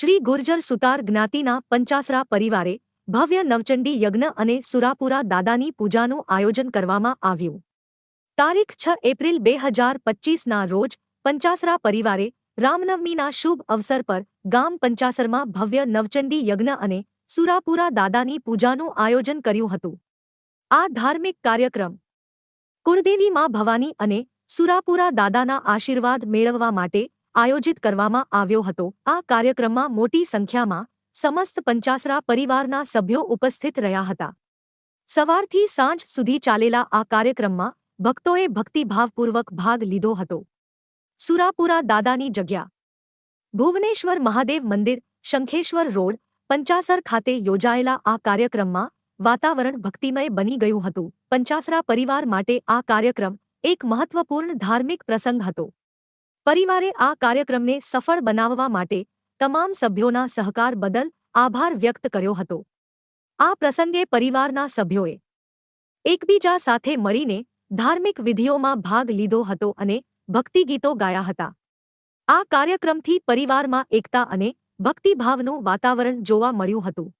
શ્રી ગુર્જર સુતાર જ્ઞાતિના પંચાસરા પરિવારે ભવ્ય નવચંડી યજ્ઞ અને સુરાપુરા દાદાની પૂજાનું આયોજન કરવામાં આવ્યું. તારીખ છ એપ્રિલ બે હજાર પચ્ચીસના રોજ પંચાસરા પરિવારે રામનવમીના શુભ અવસર પર ગામ પંચાસરમાં ભવ્ય નવચંડી યજ્ઞ અને સુરાપુરા દાદાની પૂજાનું આયોજન કર્યું હતું. આ ધાર્મિક કાર્યક્રમ કુળદેવી માં ભવાની અને સુરાપુરા દાદાના આશીર્વાદ મેળવવા માટે આયોજિત કરવામાં આવ્યો હતો. આ કાર્યક્રમમાં મોટી સંખ્યામાં સમસ્ત પંચાસરા પરિવારના સભ્યો ઉપસ્થિત રહ્યા હતા. સવારથી સાંજ સુધી ચાલેલા આ કાર્યક્રમમાં ભક્તોએ ભક્તિભાવપૂર્વક ભાગ લીધો હતો. સુરાપુરા દાદાની જગ્યા. ભુવનેશ્વર મહાદેવ મંદિર, શંખેશ્વર રોડ, પંચાસર ખાતે યોજાયેલા આ કાર્યક્રમમાં વાતાવરણ ભક્તિમય બની ગયું હતું. પંચાસરા પરિવાર માટે આ કાર્યક્રમ એક મહત્વપૂર્ણ ધાર્મિક પ્રસંગ હતો. પરિવારે આ કાર્યક્રમને સફળ બનાવવા માટે તમામ સભ્યોના સહકાર બદલ આભાર વ્યક્ત કર્યો હતો. આ પ્રસંગે પરિવારના સભ્યોએ એકબીજા સાથે મળીને ધાર્મિક વિધિઓમાં ભાગ લીધો હતો અને ભક્તિગીતો ગાયા હતા. આ કાર્યક્રમથી પરિવારમાં એકતા અને ભક્તિભાવનું વાતાવરણ જોવા મળ્યું હતું.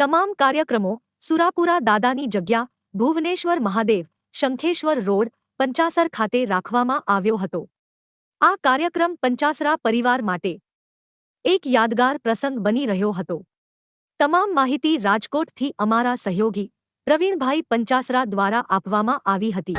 તમામ કાર્યક્રમો સુરાપુરા દાદાની જગ્યા, ભુવનેશ્વર મહાદેવ, શંખેશ્વર રોડ, પંચાસર ખાતે રાખવામાં આવ્યો હતો. આ કાર્યક્રમ પંચાસરા પરિવાર માટે એક યાદગાર પ્રસંગ બની રહ્યો હતો. તમામ માહિતી રાજકોટથી અમારા સહયોગી પ્રવીણભાઈ પંચાસરા દ્વારા આપવામાં આવી હતી.